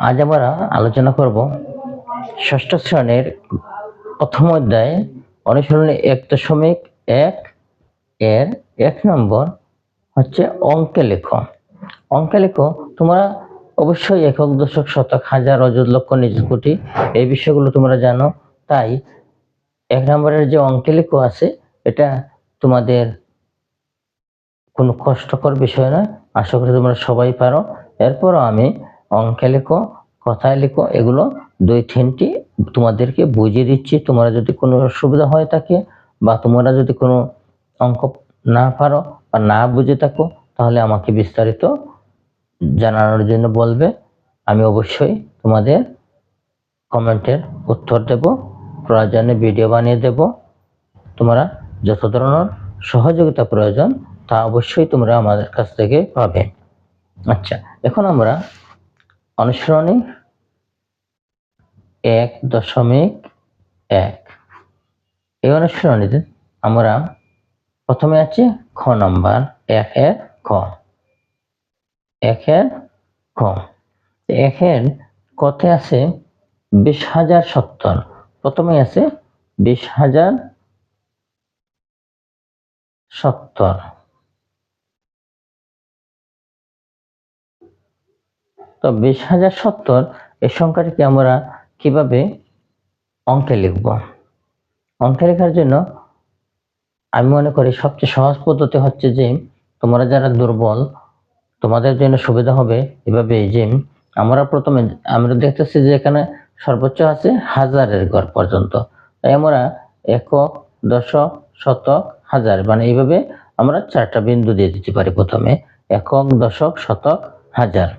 আজ আমরা আলোচনা করব ষষ্ঠ শ্রেণির প্রথম অধ্যায়, অনুশীলনী এক দশমিক এক এর এক নম্বর হচ্ছে অঙ্কে লেখো। অঙ্কে লেখো, তোমরা অবশ্যই একক, দশক, শতক, হাজার, অযুত, লক্ষ, নিযুত, কোটি এই বিষয়গুলো তোমরা জানো। তাই এক নম্বরের যে অঙ্কে লেখো আছে, এটা তোমাদের কোনো কষ্টকর বিষয় নয়। আশা করি তোমরা সবাই পারো। এরপরও আমি অঙ্কে লেখো, কথায় লেখো, এগুলো দুই তিনটি তোমাদেরকে বুঝিয়ে দিচ্ছি। তোমরা যদি কোনো অসুবিধা হয়ে থাকে বা তোমরা যদি কোনো অঙ্ক না পারো বা না বুঝে থাকো, তাহলে আমাকে বিস্তারিত জানানোর জন্য বলবে। আমি অবশ্যই তোমাদের কমেন্টের উত্তর দেব, প্রয়োজনে ভিডিও বানিয়ে দেব। তোমরা যত ধরনের সহযোগিতা প্রয়োজন, তা অবশ্যই তোমরা আমাদের কাছ থেকে পাবে। আচ্ছা এখন আমরা অনুসরণী এক দশমিক এক। এই অনুসরণীতে আমরা প্রথমে আছে খ নম্বর, এক এর খ। একের খ। একের কতে আছে বিশ হাজার সত্তর। প্রথমে আছে বিশ হাজার সত্তর। তো বিশ হাজার সত্তর এই সংখ্যাটিকে আমরা কীভাবে অঙ্কে লিখব? অঙ্কে লেখার জন্য আমি মনে করি সবচেয়ে সহজ পদ্ধতি হচ্ছে যে তোমরা যারা দুর্বল, তোমাদের জন্য সুবিধা হবে এভাবে যে আমরা প্রথমে, আমরা দেখতেছি যে এখানে সর্বোচ্চ আছে হাজারের ঘর পর্যন্ত। তাই আমরা একক দশক শতক হাজার মানে এইভাবে আমরা চারটা বিন্দু দিয়ে দিতে পারি প্রথমে। একক দশক শতক হাজার।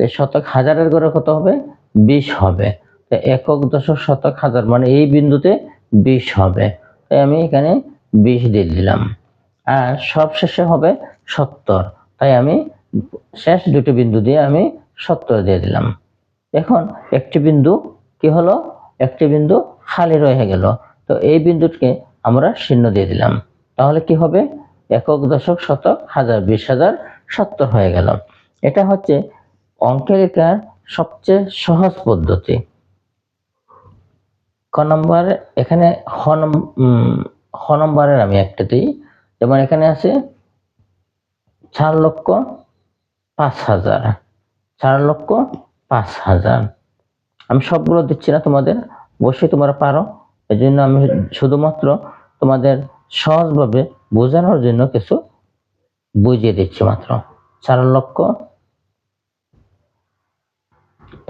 তো শতক হাজারের ঘরে কত হবে? বিশ হবে। তো একক দশক শতক হাজার মানে এই বিন্দুতে বিশ হবে। তাই আমি এখানে বিশ দিয়ে দিলাম। আর সব শেষে হবে সত্তর। তাই আমি শেষ দুটি বিন্দু দিয়ে আমি সত্তর দিয়ে দিলাম। এখন একটি বিন্দু কি হলো? একটি বিন্দু খালি রয়ে গেল। তো এই বিন্দুটিকে আমরা শূন্য দিয়ে দিলাম। তাহলে কি হবে? একক দশক শতক হাজার, বিশ হাজার, সত্তর হয়ে গেল। এটা হচ্ছে অঙ্কে লেখার সবচেয়ে সহজ পদ্ধতি। ক নম্বর, এখানে হ নম্বরের আমি একটা দিই। যেমন এখানে আছে, চার লক্ষ পাঁচ হাজার। চার লক্ষ পাঁচ হাজার। আমি সবগুলো দিচ্ছি না তোমাদের, অবশ্যই তোমরা পারো। এই জন্য আমি শুধুমাত্র তোমাদের সহজভাবে বোঝানোর জন্য কিছু বুঝিয়ে দিচ্ছি মাত্র। চার লক্ষ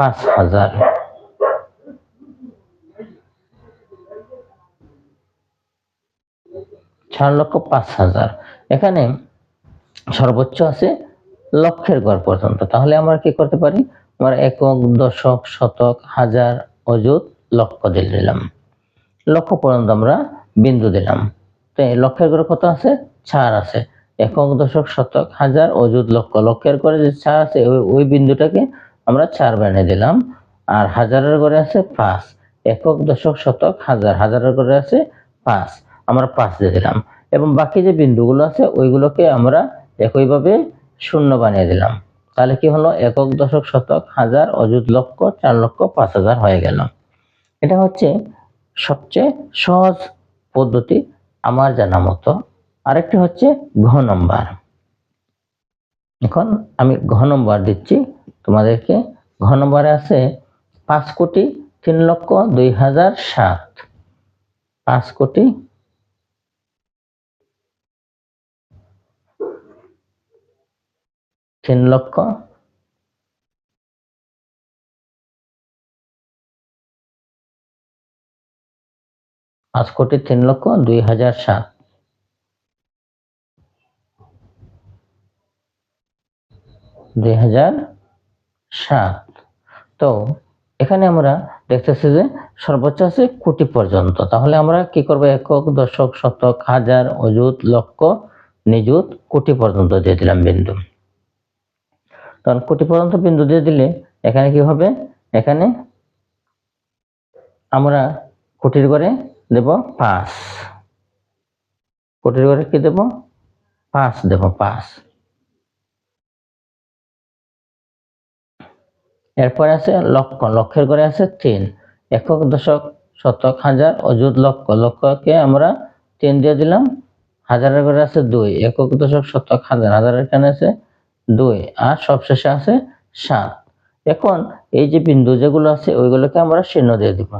পাঁচ হাজার। চার লক্ষ পাঁচ হাজার। এখানে সর্বোচ্চ আছে লক্ষের গড় পর্যন্ত। তাহলে আমরা কি করতে পারি? আমরা একক, দশক, শতক, হাজার, অযুত, লক্ষ দিলাম। লক্ষ পর্যন্ত আমরা বিন্দু দিলাম। তো লক্ষের ঘরে কত আছে? চার আছে। একক, দশক, শতক, হাজার, অযুত, লক্ষ। লক্ষের ঘরে যে চার আছে ওই বিন্দুটাকে আমরা চার বানিয়ে দিলাম। আর হাজারের ঘরে আছে পাঁচ। একক দশক শতক হাজার। হাজারের ঘরে আছে পাঁচ। আমরা পাঁচ দিয়ে দিলাম। এবং বাকি যে বিন্দুগুলো আছে, ওইগুলোকে আমরা একইভাবে শূন্য বানিয়ে দিলাম। তাহলে কি হলো? একক দশক শতক হাজার, অযুত লক্ষ, চার লক্ষ, পাঁচ হাজার হয়ে গেল। এটা হচ্ছে সবচেয়ে সহজ পদ্ধতি আমার জানা মতো। আরেকটি হচ্ছে ঘ নম্বর। এখন আমি ঘ নম্বর দিচ্ছি। তোমাদেরকে ঘ আছে পাঁচ কোটি তিন লক্ষ দুই হাজার সাত। পাঁচ কোটি তিন লক্ষ পাঁচ কোটি তিন লক্ষ দুই হাজার সাত। দুই হাজার সাত। তো এখানে আমরা দেখতেছি যে সর্বোচ্চ আছে কোটি পর্যন্ত। তাহলে আমরা কি করব? একক, দশক, শতক, হাজার, অযুত, লক্ষ, নিযুত, কোটি পর্যন্ত দিয়ে দিলাম বিন্দু। তখন কোটি পর্যন্ত বিন্দু দিয়ে দিলে এখানে কি হবে? এখানে আমরা কোটির করে দেব পাঁচ। কোটির ঘরে কি দেব? পাঁচ দেব, পাঁচ। এরপরে আছে লক্ষ লক্ষের ঘরে আছে তিন। একক দশক, শতক, হাজার, অযুত লক্ষ লক্ষকে আমরা তিন দিয়ে দিলাম। হাজারের ঘরে আছে দুই। একক দশক, শতক, হাজার। হাজারের এখানে আছে দুই। আর সবশেষে আছে সাত। এখন এই যে বিন্দু যেগুলো আছে, ওইগুলোকে আমরা শূন্য দিয়ে দিব।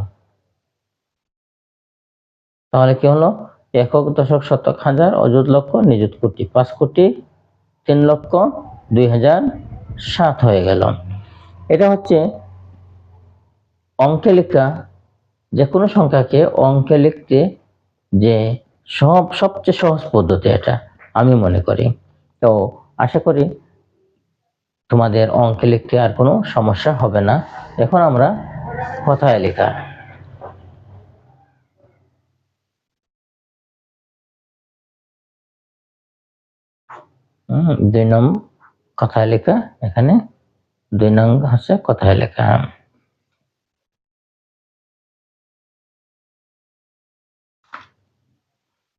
তাহলে কি হলো? একক দশক, শতক, হাজার, অযুত লক্ষ নিযুত কোটি। পাঁচ কোটি, তিন লক্ষ, দুই হাজার সাত হয়ে গেল। এটা হচ্ছে অঙ্কে লেখা যে কোনো সংখ্যাকে অঙ্কে লিখতে যে সব, সবচেয়ে সহজ পদ্ধতি এটা, আমি মনে করি। তো আশা করি তোমাদের অঙ্কে লিখতে আর কোনো সমস্যা হবে না। এখন আমরা কথায় লেখা। দুই নং কথায় লেখা এখানে। দুই নং হচ্ছে কথায় লেখা।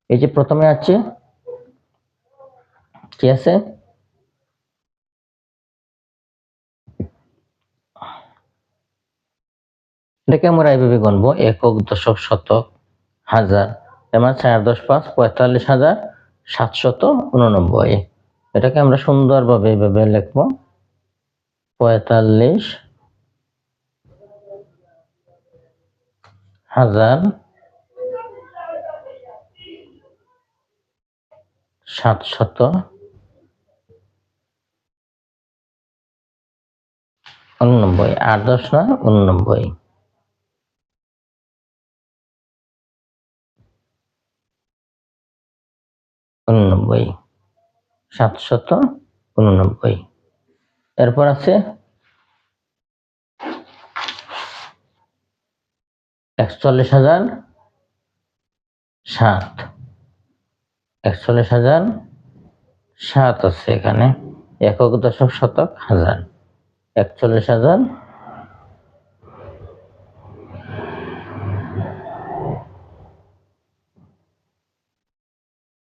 এই যে প্রথমে আছে, কি আছে? এটাকে আমরা এইভাবে গণবো, একক, দশক, শতক, হাজার। যেমন চার, দশ, পাঁচ, পঁয়তাল্লিশ হাজার সাতশত উননব্বই। এটাকে আমরা সুন্দরভাবে এইভাবে লিখব। পঁয়তাল্লিশ হাজার সাতশত। উননব্বই আট দশ নয় উননব্বই। উননব্বই সাতশত উননব্বই। এরপর আছে একচল্লিশ হাজার সাত। একচল্লিশ হাজার সাত আছে এখানে। একক দশক শতক হাজার। একচল্লিশ হাজার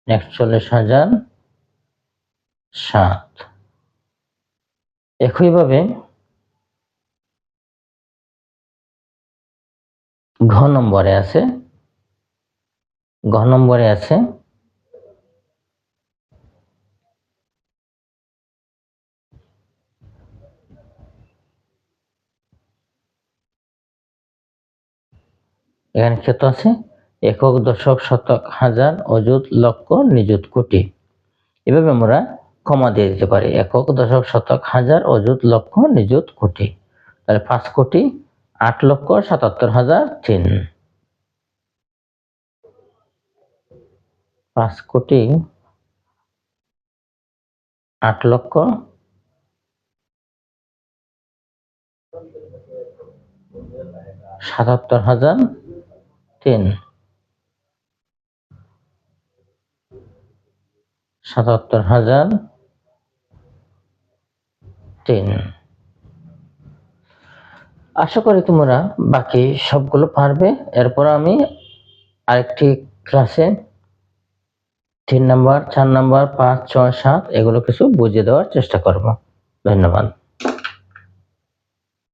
একচল্লিশ হাজার সাত। একইভাবে ঘ নম্বরে আছে, ঘ নম্বরে আছে এখানে কত আছে, একক দশক শতক হাজার অযুত লক্ষ নিযুত কোটি। এভাবে আমরা ক্ষমা দিয়ে দিতে পারি। একক দশক শতক হাজার অযুত লক্ষ নিযুত কোটি। তাহলে পাঁচ কোটি, আট লক্ষ সাতাত্তর হাজার তিন পাঁচ কোটি, আট লক্ষ সাতাত্তর হাজার তিন সাতাত্তর হাজার তিন আশা করি তোমরা বাকি সবগুলো পারবে। এরপর আমি আরেকটি ক্লাসে তিন নাম্বার চার নাম্বার পাঁচ ছয় সাত এগুলো কিছু বুঝিয়ে দেওয়ার চেষ্টা করব। ধন্যবাদ।